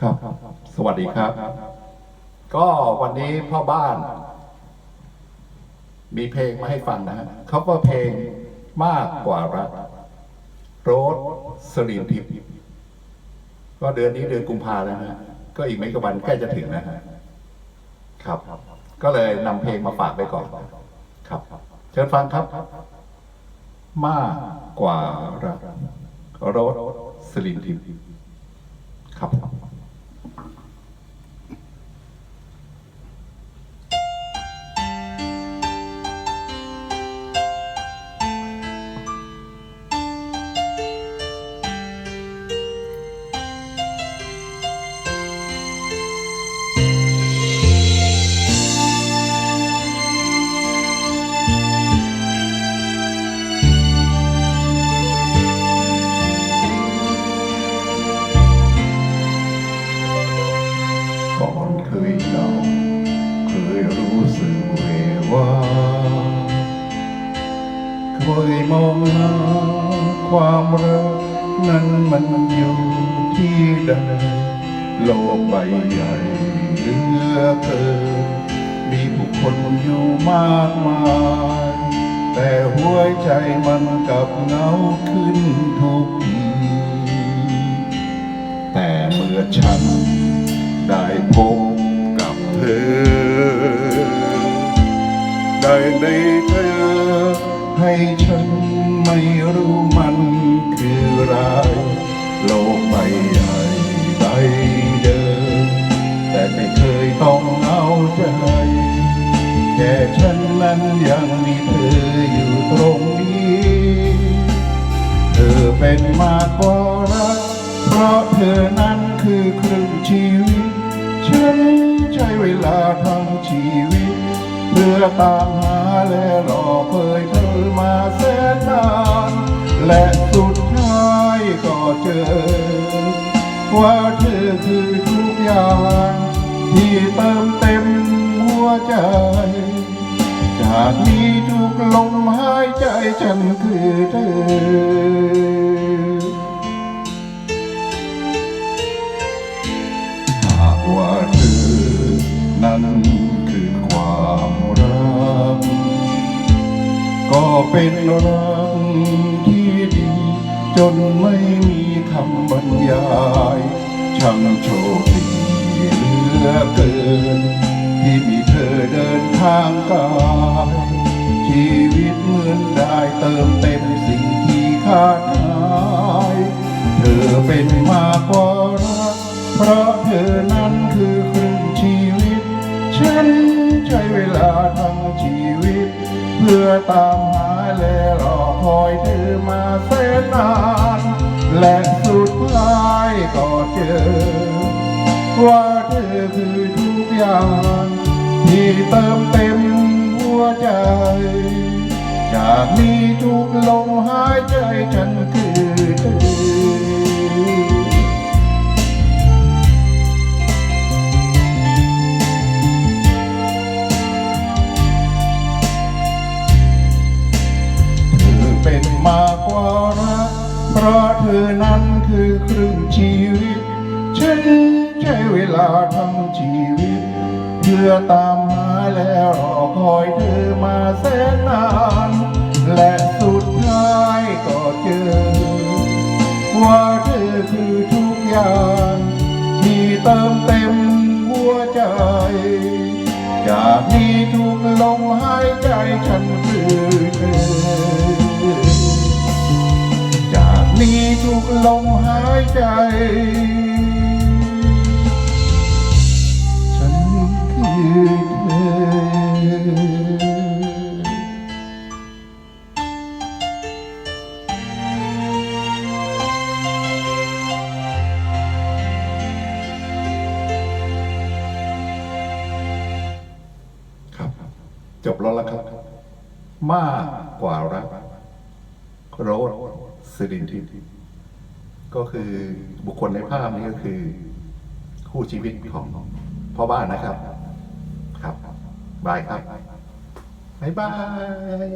ครับ สวัสดีครับ ก็วันนี้พ่อบ้าน มีเพลงมาให้ฟังนะฮะเขาก็เพลงมากกว่ารักโรสสลินทิพย์ก็เดือนนี้เดือนกุมภาแล้วนะฮะก็อีกไม่กี่วันใกล้จะถึงนะฮะครับ ก็เลยนำเพลงมาฝากไปก่อน ครับ เชิญฟังครับ มากกว่ารักโรสสลินทิพย์ครับ ยมองหาความรักนั้นมันอยู่ที่ใดโลกใบใหญ่เหลือเกินมีผู้คนอยู่มากมาย แต่หัวใจมันกลับเหงา รู้มันคือไรโลกใบใหญ่ใบเดิม แต่ไม่เคยต้องเอาใจ แค่ฉันนั้นยังมีเธออยู่ตรงนี้ เธอเป็นมากกว่ารัก เพราะเธอนั้นคือครึ่งชีวิต ฉันใช้เวลาทั้งชีวิต เพื่อตามหาและรอเผยเธอมาแสนนาน และสุดท้ายก็เจอ ว่าเธอคือทุกอย่าง ที่เติมเต็มหัวใจ จากนี้ทุกลมหายใจฉันคือเธอหากว่าเธอนั้นคือความรัก ก็เป็นรัก จนไม่มีคำบรรยายช่างโชคดีเหลือเกิน ที่มีเธอเดินทางกายชีวิตเหมือนได้เติมเต็มสิ่งที่ขาดหายเธอเป็นมากกว่ารักเพราะเธอนั้นคือครึ่งชีวิต ฉันใช้เวลาทั้งชีวิต เพื่อตามหาและรอ อยเธอมาแสนนาน และสุดท้ายก็เจอ ว่าเธอคือทุกอย่าง ที่เติมเต็มหัวใจ จากนี้ทุกลม นั้นคือครึ่งชีวิต ฉันใช้เวลาทั้งชีวิต เพื่อตามหาและรอคอยเธอมาแสนนาน และสุดท้ายก็เจอ ว่าเธอคือทุกอย่างที่เติมเต็มหัวใจ จากนี้ทุกลมหายใจฉัน ลมหายใจ ฉันคือเธอจบแล้วละครับ มากกว่ารักโรสสิรินทิพย์ ก็คือบุคคลในภาพนี้ก็คือคู่ชีวิตของพ่อบ้านนะครับ ครับบายครับบ๊ายบาย